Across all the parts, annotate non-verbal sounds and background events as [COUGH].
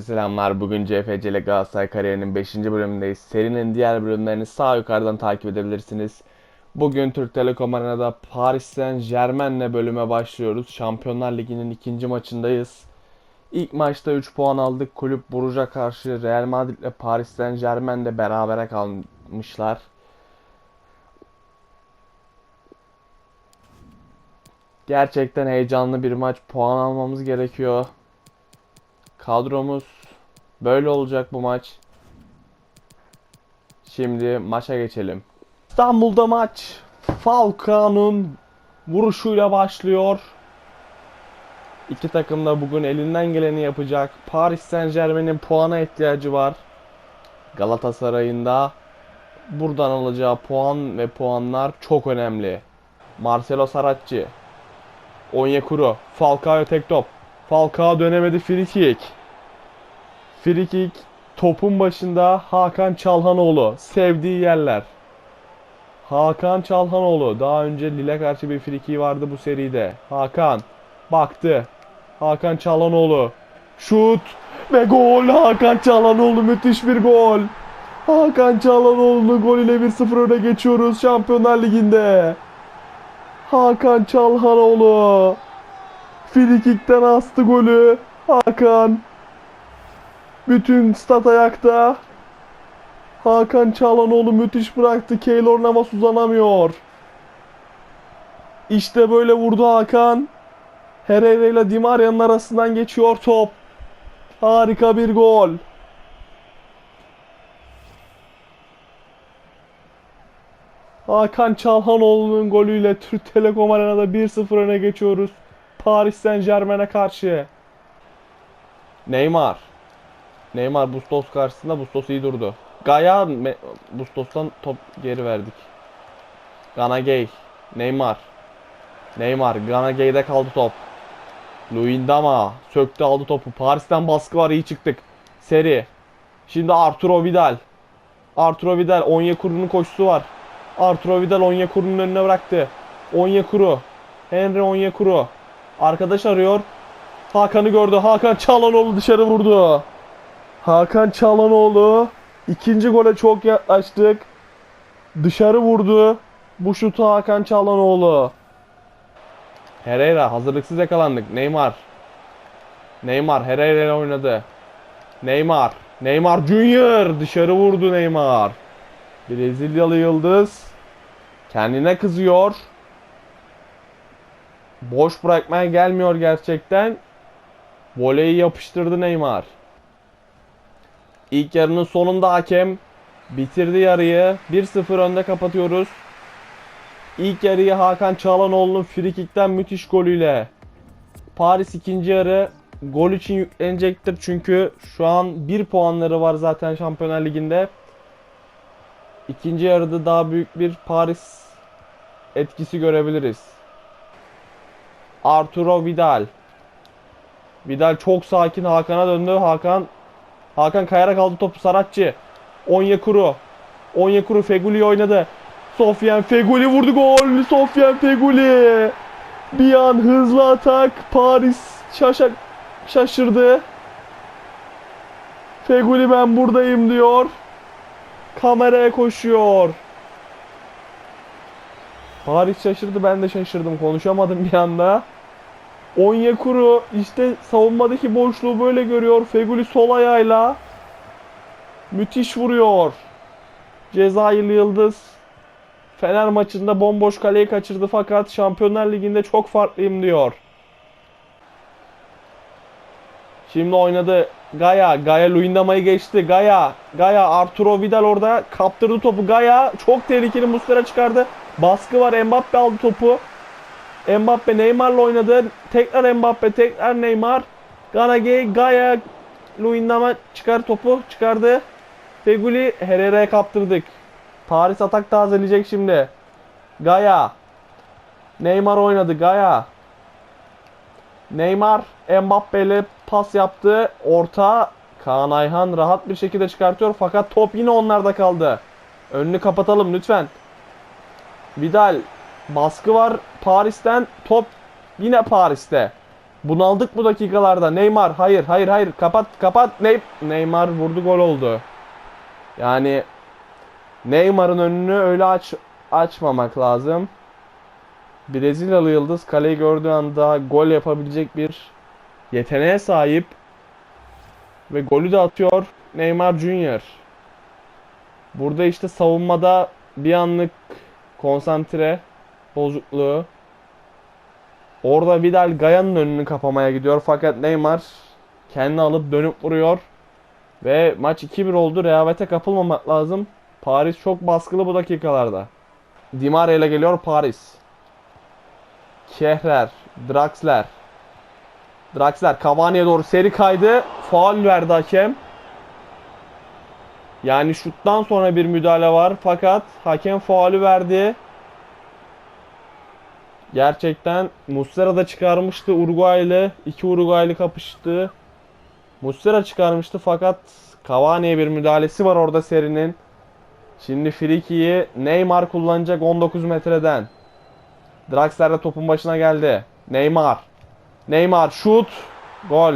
Herkese selamlar. Bugün CFC ile Galatasaray kariyerinin 5. bölümündeyiz. Serinin diğer bölümlerini sağ yukarıdan takip edebilirsiniz. Bugün Türk Telekom Arena'da Paris Saint Germain'le bölüme başlıyoruz. Şampiyonlar Ligi'nin ikinci maçındayız. İlk maçta 3 puan aldık. Kulüp Brugge'a karşı Real Madrid ile Paris Saint Germain'de berabere kalmışlar. Gerçekten heyecanlı bir maç. Puan almamız gerekiyor. Kadromuz böyle olacak bu maç. Şimdi maça geçelim. İstanbul'da maç Falcao'nun vuruşuyla başlıyor. İki takım da bugün elinden geleni yapacak. Paris Saint Germain'in puana ihtiyacı var. Galatasaray'ın da buradan alacağı puan ve puanlar çok önemli. Marcelo Saracchi. Onyekuru. Falcao tek top. Falcao dönemedi. Free kick topun başında Hakan Çalhanoğlu. Sevdiği yerler. Hakan Çalhanoğlu. Daha önce Lille karşı bir free kick vardı bu seride. Hakan baktı. Hakan Çalhanoğlu. Şut ve gol. Hakan Çalhanoğlu müthiş bir gol. Hakan Çalhanoğlu'nun golüyle 1-0 öne geçiyoruz Şampiyonlar Ligi'nde. Hakan Çalhanoğlu. Frikikten astı golü. Hakan. Bütün stat ayakta. Hakan Çalhanoğlu müthiş bıraktı. Keylor Navas uzanamıyor. İşte böyle vurdu Hakan. Herrera ile Di Maria'nın arasından geçiyor top. Harika bir gol. Hakan Çalhanoğlu'nun golüyle Türk Telekom Arena'da 1-0 öne geçiyoruz. Paris Saint Germain'e karşı. Neymar. Neymar Bustos karşısında Bustos iyi durdu. Gaya Bustos'tan top geri verdik. Ganagay. Neymar. Neymar. Ganagay'de kaldı top. Luindama söktü aldı topu. Paris'ten baskı var iyi çıktık. Seri. Şimdi Arturo Vidal. Arturo Vidal Onyekuru'nun koşusu var. Arturo Vidal Onyekuru'nun önüne bıraktı. Onyekuru. Henry Onyekuru. Arkadaş arıyor. Hakan'ı gördü. Hakan Çalhanoğlu dışarı vurdu. Hakan Çalhanoğlu. ikinci gole çok yaklaştık. Dışarı vurdu. Bu şutu Hakan Çalhanoğlu. Herrera hazırlıksız yakalandık. Neymar. Neymar Herrera ile oynadı. Neymar. Neymar Junior dışarı vurdu Neymar. Brezilyalı yıldız kendine kızıyor. Boş bırakmaya gelmiyor gerçekten. Voleyi yapıştırdı Neymar. İlk yarının sonunda hakem bitirdi yarıyı. 1-0 önde kapatıyoruz. İlk yarıyı Hakan Çalhanoğlu'nun frikikten müthiş golüyle. Paris ikinci yarı gol için yüklenecektir çünkü şu an 1 puanları var zaten Şampiyonlar Ligi'nde. İkinci yarıda daha büyük bir Paris etkisi görebiliriz. Arturo Vidal. Vidal çok sakin Hakan'a döndü. Hakan Hakan kayarak aldı topu Saratçı. Onyekuru. Onyekuru Feguli oynadı. Sofyan Feguli vurdu gol. Sofyan Feguli. Bir an hızlı atak. Paris şaşak şaşırdı. Feguli ben buradayım diyor. Kameraya koşuyor. Paris şaşırdı ben de şaşırdım. Konuşamadım bir anda. Onyekuru işte savunmadaki boşluğu böyle görüyor. Feguli sol ayağıyla müthiş vuruyor. Cezayirli Yıldız Fener maçında bomboş kaleyi kaçırdı fakat Şampiyonlar Ligi'nde çok farklıyım diyor. Şimdi oynadı Gaya. Gaya Luyendama'yı geçti. Gaya. Gaya Arturo Vidal orada kaptırdı topu. Gaya çok tehlikeli Muslera çıkardı. Baskı var. Mbappe aldı topu. Mbappe Neymar'la oynadı. Tekrar Mbappe, tekrar Neymar. Ganagay, Gaya Luyendama çıkar topu. Çıkardı. Feguli Herrera'ya kaptırdık. Paris atak tazeleyecek şimdi. Gaya. Neymar oynadı. Gaya. Neymar Mbappe ile pas yaptı. Orta Kaan Ayhan rahat bir şekilde çıkartıyor fakat top yine onlarda kaldı. Önünü kapatalım lütfen. Vidal baskı var Paris'ten. Top yine Paris'te. Bunaldık bu dakikalarda. Neymar hayır hayır hayır kapat kapat. Ney Neymar vurdu gol oldu. Yani Neymar'ın önünü öyle aç açmamak lazım. Brezilyalı yıldız kaleyi gördüğü anda gol yapabilecek bir yeteneğe sahip ve golü de atıyor Neymar Junior. Burada işte savunmada bir anlık konsantre bozukluğu. Orada Vidal Gaya'nın önünü kapamaya gidiyor fakat Neymar kendini alıp dönüp vuruyor. Ve maç 2-1 oldu. Rehavete kapılmamak lazım. Paris çok baskılı bu dakikalarda. Di Maria ile geliyor Paris. Kehrer, Draxler. Draxler Cavani'ye doğru seri kaydı. Faul verdi hakem. Yani şuttan sonra bir müdahale var fakat hakem faulü verdi. Gerçekten Muslera da çıkarmıştı Uruguaylı. iki Uruguaylı kapıştı. Muslera çıkarmıştı fakat Cavani'ye bir müdahalesi var orada serinin. Şimdi Friki'yi Neymar kullanacak 19 metreden. Draxler de topun başına geldi. Neymar. Neymar şut. Gol.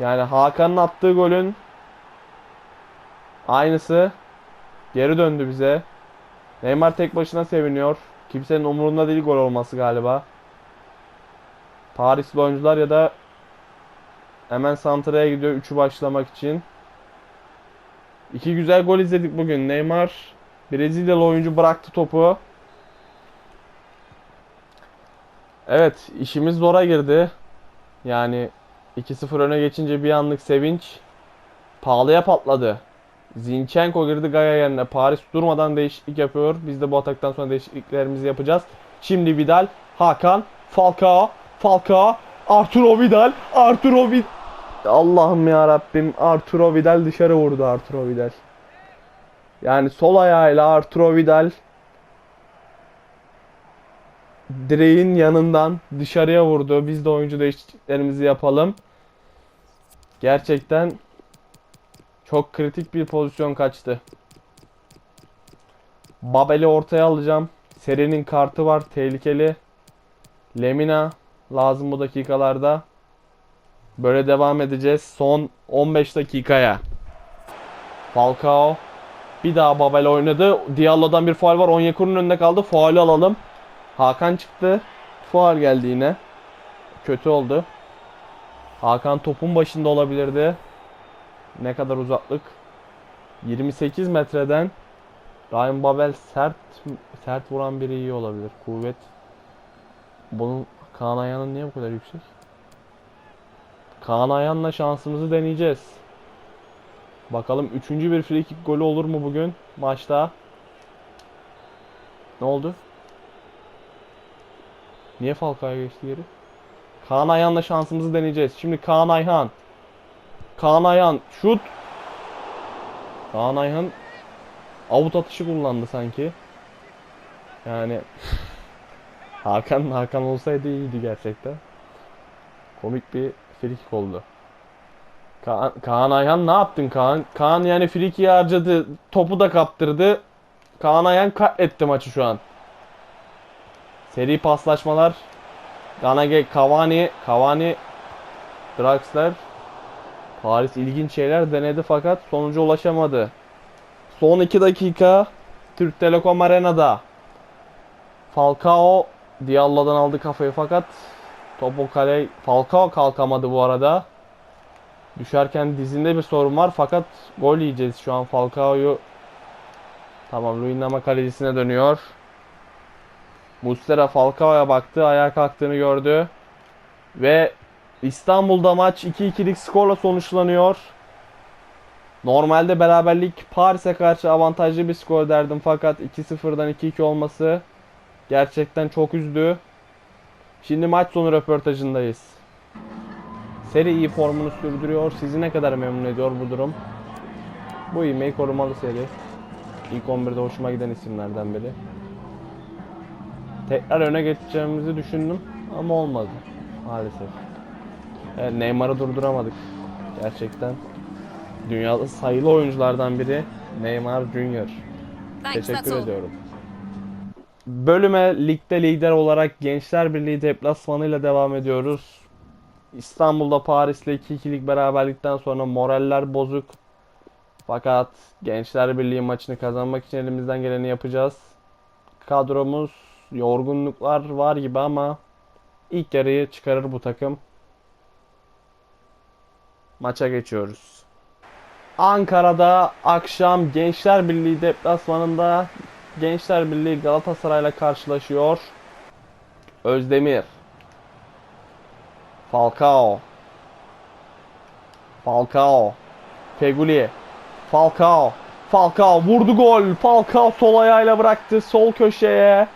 Yani Hakan'ın attığı golün aynısı geri döndü bize. Neymar tek başına seviniyor. Kimsenin umurunda değil gol olması galiba. Parisli oyuncular ya da hemen Santra'ya gidiyor 3'ü başlamak için. İki güzel gol izledik bugün. Neymar Brezilyalı oyuncu bıraktı topu. Evet, işimiz zora girdi. Yani 2-0 öne geçince bir anlık sevinç pahalıya patladı. Zinchenko girdi Gaya yerine. Paris durmadan değişiklik yapıyor. Biz de bu ataktan sonra değişikliklerimizi yapacağız. Şimdi Vidal, Hakan, Falcao, Falcao, Arturo Vidal, Arturo Vidal. Allah'ım ya Rabbim Arturo Vidal dışarı vurdu Arturo Vidal. Yani sol ayağıyla Arturo Vidal direğin yanından dışarıya vurdu. Biz de oyuncu değişikliklerimizi yapalım. Gerçekten çok kritik bir pozisyon kaçtı. Babel'i ortaya alacağım. Serinin kartı var. Tehlikeli. Lemina lazım bu dakikalarda. Böyle devam edeceğiz. Son 15 dakikaya. Falcao. Bir daha Babel oynadı. Diallo'dan bir faul var. Onyekuru'nun önünde kaldı. Faulü alalım. Hakan çıktı. Faul geldi yine. Kötü oldu. Hakan topun başında olabilirdi. Ne kadar uzaklık? 28 metreden Ryan Babel sert sert vuran biri iyi olabilir. Kuvvet. Bunun Kaan Ayhan'ın niye bu kadar yüksek? Kaan Ayhan'la şansımızı deneyeceğiz. Bakalım üçüncü bir free kick golü olur mu bugün maçta? Ne oldu? Niye Falcao'ya geçti geri? Kaan Ayhan'la şansımızı deneyeceğiz. Şimdi Kaan Ayhan. Kaan Ayhan şut. Kaan Ayhan avut atışı kullandı sanki. Yani [LAUGHS] Hakan Hakan olsaydı iyiydi gerçekten. Komik bir frikik oldu. Kaan, Kaan Ayhan ne yaptın Kaan? Kaan yani frikiyi harcadı. Topu da kaptırdı. Kaan Ayhan katletti maçı şu an. Seri paslaşmalar. Ganage, Cavani, Cavani, Draxler. Paris ilginç şeyler denedi fakat sonuca ulaşamadı. Son 2 dakika Türk Telekom Arena'da. Falcao Diallo'dan aldı kafayı fakat topu kale Falcao kalkamadı bu arada. Düşerken dizinde bir sorun var fakat gol yiyeceğiz şu an Falcao'yu. Tamam Luyendama kalecisine dönüyor. Muslera Falcao'ya baktı, ayağa kalktığını gördü. Ve İstanbul'da maç 2-2'lik skorla sonuçlanıyor. Normalde beraberlik Paris'e karşı avantajlı bir skor derdim fakat 2-0'dan 2-2 olması gerçekten çok üzdü. Şimdi maç sonu röportajındayız. Seri iyi formunu sürdürüyor. Sizi ne kadar memnun ediyor bu durum? Bu ivmeyi korumalı seri. İlk 11'de hoşuma giden isimlerden biri. Tekrar öne geçeceğimizi düşündüm ama olmadı maalesef. Evet, Neymar'ı durduramadık. Gerçekten dünyada sayılı oyunculardan biri Neymar Junior. Teşekkür ediyorum. Bölüme ligde lider olarak Gençler Birliği deplasmanıyla devam ediyoruz. İstanbul'da Paris'le 2-2'lik beraberlikten sonra moraller bozuk. Fakat Gençler Birliği maçını kazanmak için elimizden geleni yapacağız. Kadromuz yorgunluklar var gibi ama ilk yarıyı çıkarır bu takım. Maça geçiyoruz. Ankara'da akşam Gençler Birliği deplasmanında Gençler Birliği Galatasaray'la karşılaşıyor. Özdemir. Falcao. Falcao. Feguli. Falcao. Falcao vurdu gol. Falcao sol ayağıyla bıraktı sol köşeye.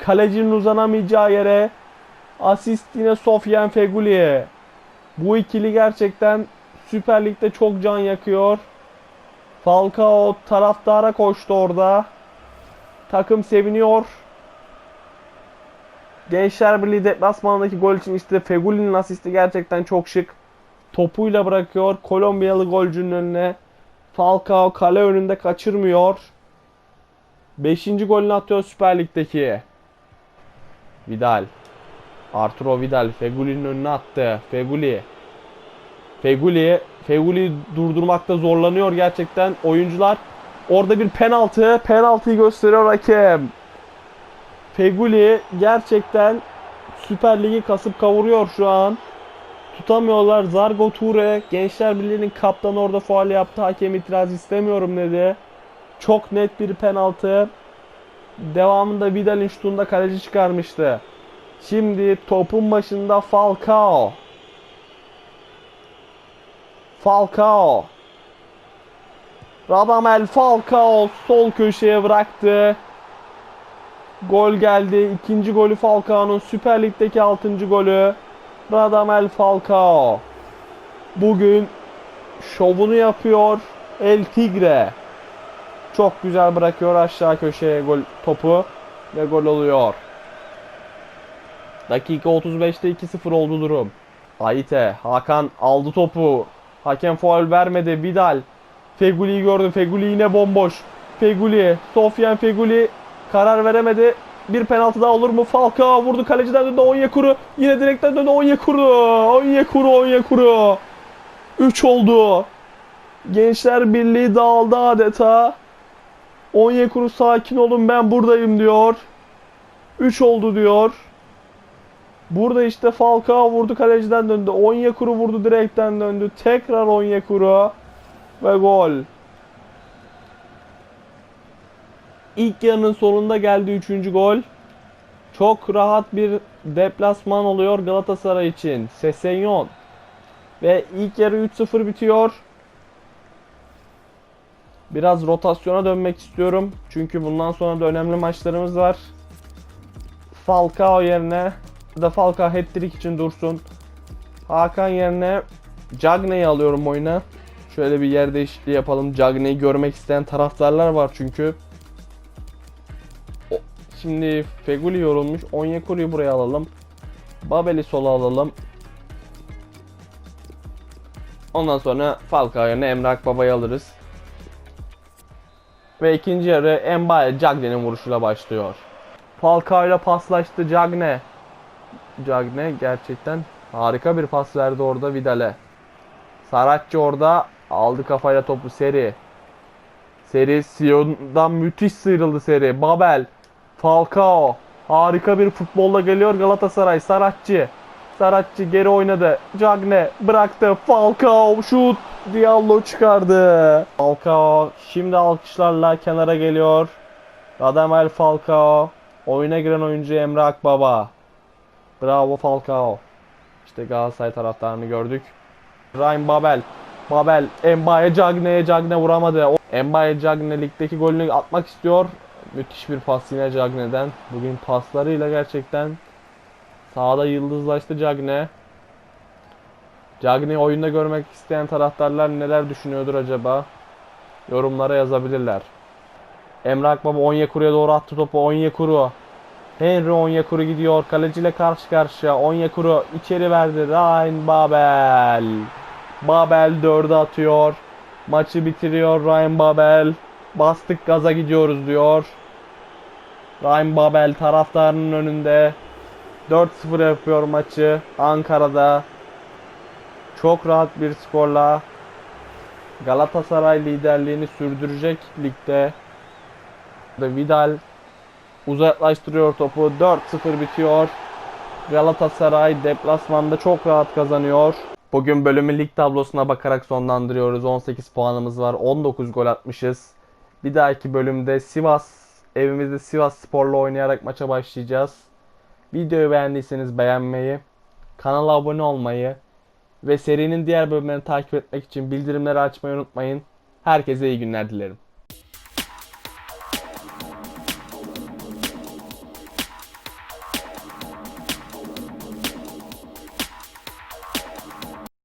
Kalecinin uzanamayacağı yere. Asist yine Sofyan Feguli'ye. Bu ikili gerçekten Süper Lig'de çok can yakıyor. Falcao taraftara koştu orada. Takım seviniyor. Gençler Birliği deplasmanındaki gol için işte Feguli'nin asisti gerçekten çok şık. Topuyla bırakıyor Kolombiyalı golcünün önüne. Falcao kale önünde kaçırmıyor. Beşinci golünü atıyor Süper Lig'deki. Vidal. Arturo Vidal Feguli'nin önüne attı. Feguli. Feguli. Feguli durdurmakta zorlanıyor gerçekten oyuncular. Orada bir penaltı. Penaltıyı gösteriyor hakem. Feguli gerçekten Süper Lig'i kasıp kavuruyor şu an. Tutamıyorlar. Zargo Ture Gençler Birliği'nin kaptanı orada faal yaptı. Hakem itiraz istemiyorum dedi. Çok net bir penaltı. Devamında Vidal'in şutunda kaleci çıkarmıştı. Şimdi topun başında Falcao. Falcao. Radamel Falcao sol köşeye bıraktı. Gol geldi. İkinci golü Falcao'nun Süper Lig'deki 6. golü. Radamel Falcao. Bugün şovunu yapıyor. El Tigre. Çok güzel bırakıyor aşağı köşeye gol topu ve gol oluyor. Dakika 35'te 2-0 oldu durum. Aite, Hakan aldı topu. Hakem faul vermedi. Vidal. Feguli'yi gördü. Feguli yine bomboş. Feguli, Sofyan Feguli karar veremedi. Bir penaltı daha olur mu? Falcao vurdu kaleciden döndü Onyekuru. Yine direkten döndü Onyekuru. Onyekuru, Onyekuru. 3 oldu. Gençler Birliği dağıldı adeta. Onyekuru sakin olun ben buradayım diyor. 3 oldu diyor. Burada işte Falcao vurdu kaleciden döndü. Onyekuru vurdu direkten döndü. Tekrar Onyekuru. Ve gol. İlk yarının sonunda geldi 3. gol. Çok rahat bir deplasman oluyor Galatasaray için. Sesenyon. Ve ilk yarı 3-0 bitiyor. Biraz rotasyona dönmek istiyorum. Çünkü bundan sonra da önemli maçlarımız var. Falcao yerine da Falcao hat-trick için dursun. Hakan yerine Cagney'i alıyorum oyuna. Şöyle bir yer değişikliği yapalım. Cagney'i görmek isteyen taraftarlar var çünkü. Şimdi Feguli yorulmuş. Onyekuru'yu buraya alalım. Babel'i sola alalım. Ondan sonra Falcao yerine Emre Akbaba'yı alırız. Ve ikinci yarı Mbaye Cagney'in vuruşuyla başlıyor. Falcao ile paslaştı Cagney. Cagney gerçekten harika bir pas verdi orada Vidal'e. Saratçı orada aldı kafayla topu Seri. Seri Sion'dan müthiş sıyrıldı Seri. Babel, Falcao harika bir futbolla geliyor Galatasaray. Saratçı. Saratçı geri oynadı. Cagne bıraktı. Falcao şut. Diallo çıkardı. Falcao şimdi alkışlarla kenara geliyor. Radamel Falcao. Oyuna giren oyuncu Emre Akbaba. Bravo Falcao. İşte Galatasaray taraftarını gördük. Ryan Babel. Babel Mbaye Cagne'ye Cagne vuramadı. O- Mbaye Cagne ligdeki golünü atmak istiyor. Müthiş bir pas yine Cagne'den. Bugün paslarıyla gerçekten sahada yıldızlaştı Cagne. Cagne'yi oyunda görmek isteyen taraftarlar neler düşünüyordur acaba? Yorumlara yazabilirler. Emre Akbaba Onyekuru'ya doğru attı topu. Onyekuru. Henry Onyekuru gidiyor. Kaleciyle karşı karşıya. Onyekuru içeri verdi. Ryan Babel. Babel 4'e atıyor. Maçı bitiriyor Ryan Babel. Bastık gaza gidiyoruz diyor. Ryan Babel taraftarının önünde 4-0 yapıyor maçı Ankara'da. Çok rahat bir skorla Galatasaray liderliğini sürdürecek ligde. Vidal uzaklaştırıyor topu. 4-0 bitiyor. Galatasaray deplasmanda çok rahat kazanıyor. Bugün bölümün lig tablosuna bakarak sonlandırıyoruz. 18 puanımız var. 19 gol atmışız. Bir dahaki bölümde Sivas evimizde Sivas Spor'la oynayarak maça başlayacağız. Videoyu beğendiyseniz beğenmeyi, kanala abone olmayı ve serinin diğer bölümlerini takip etmek için bildirimleri açmayı unutmayın. Herkese iyi günler dilerim.